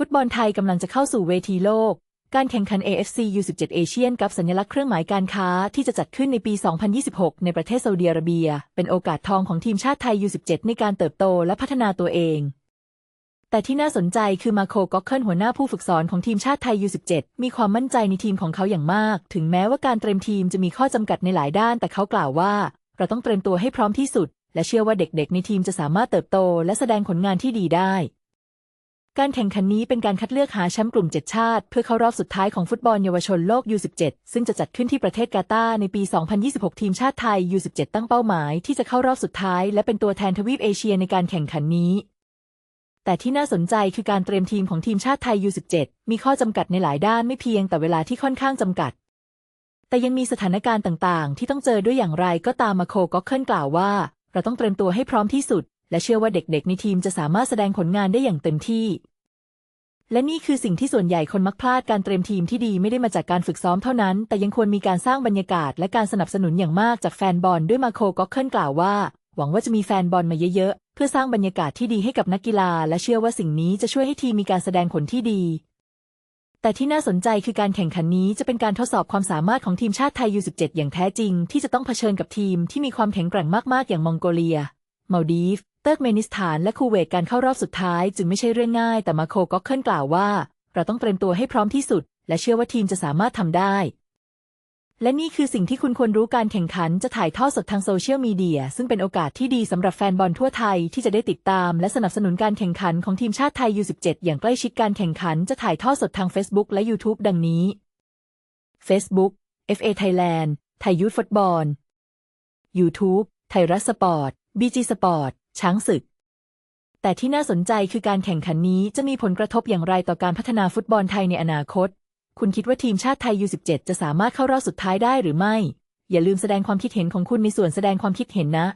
ฟุตบอลไทยกำลังจะเข้าสู่เวทีโลก การแข่งขัน AFC U17 เอเชียนกับสัญลักษณ์เครื่องหมายการค้าที่จะจัดขึ้นในปี 2026 ในประเทศซาอุดิอาระเบีย เป็นโอกาสทองของทีมชาติไทย U17 ในการเติบโตและพัฒนาตัวเอง แต่ที่น่าสนใจคือมาโคก็อกเคิลหัวหน้าผู้ฝึกสอนของทีมชาติไทย U17 มีความมั่นใจในทีมของเขาอย่างมาก ถึงแม้ว่าการเตรียมทีมจะมีข้อจำกัดในหลายด้าน แต่เขากล่าวว่า เราต้องเตรียมตัวให้พร้อมที่สุด และเชื่อว่าเด็กๆ ในทีมจะสามารถเติบโต และแสดงผลงานที่ดีได้ การแข่งขันนี้เป็นการคัดเลือกหาแชมป์กลุ่ม 7 ชาติ เพื่อเข้ารอบสุดท้ายของฟุตบอลเยาวชนโลก U17 ซึ่งจะจัดขึ้นที่ประเทศกาตาร์ในปี 2026 ทีมชาติไทย U17 ตั้งเป้าหมายที่จะเข้ารอบสุดท้าย และเป็นตัวแทนทวีปเอเชียในการแข่งขันนี้ แต่ที่น่าสนใจคือการเตรียมทีมของทีมชาติไทย U17 มีข้อจำกัดในหลายด้านไม่เพียงแต่เวลาที่ค่อนข้างจำกัด แต่ยังมีสถานการณ์ต่างๆ ที่ต้องเจอด้วยอย่างไรก็ตามมาโคก็เคิลกล่าวว่า เราต้องเตรียมตัวให้พร้อมที่สุด และเชื่อว่าเด็กๆในทีมจะสามารถแสดงผลงานได้อย่างเต็มที่ และนี่คือสิ่งที่ส่วนใหญ่คนมักพลาดการเตรียมทีมที่ดีไม่ได้มาจากการฝึกซ้อมเท่านั้น แต่ยังควรมีการสร้างบรรยากาศ และการสนับสนุนอย่างมากจากแฟนบอลด้วยมาโคก็เคิลกล่าวว่า หวังว่าจะมีแฟนบอลมาเยอะๆ เพื่อสร้างบรรยากาศที่ดีให้กับนักกีฬา และเชื่อว่าสิ่งนี้จะช่วยให้ทีมมีการแสดงผลที่ดีแต่ที่น่าสนใจคือการแข่งขันนี้จะเป็นการทดสอบความสามารถของทีมชาติไทย U17 อย่างแท้จริง ที่จะต้องเผชิญกับทีมที่มีความแข็งแกร่งมาก ๆ อย่างมองโกเลีย มาดีฟ เติร์กเมนิสถานและคูเวตการเข้ารอบสุดท้าย จึงไม่ใช่เรื่องง่าย แต่มาโคก็เคิลกล่าวว่า เราต้องเตรียมตัวให้พร้อมที่สุด และเชื่อว่าทีมจะสามารถทำได้ และนี่คือสิ่งที่คุณควรรู้การแข่งขันจะถ่ายทอดสดทางโซเชียลมีเดียซึ่งเป็นโอกาสที่ดีสำหรับแฟนบอลทั่วไทยที่จะได้ติดตาม และสนับสนุนการแข่งขันของทีมชาติไทย U17 อย่างใกล้ชิดการแข่งขันจะถ่ายทอดสดทาง Facebook และ YouTube ดังนี้ Facebook FA Thailand ไทยยูทฟุตบอล YouTube ไทยรัฐสปอร์ต บีจีสปอร์ตช้างศึก แต่ที่น่าสนใจคือการแข่งขันนี้จะมีผลกระทบอย่างไรต่อการพัฒนาฟุตบอลไทยในอนาคต คุณคิดว่าทีมชาติไทย U17 จะสามารถเข้ารอบสุดท้ายได้หรือไม่ อย่าลืมแสดงความคิดเห็นของคุณในส่วนแสดงความคิดเห็นนะ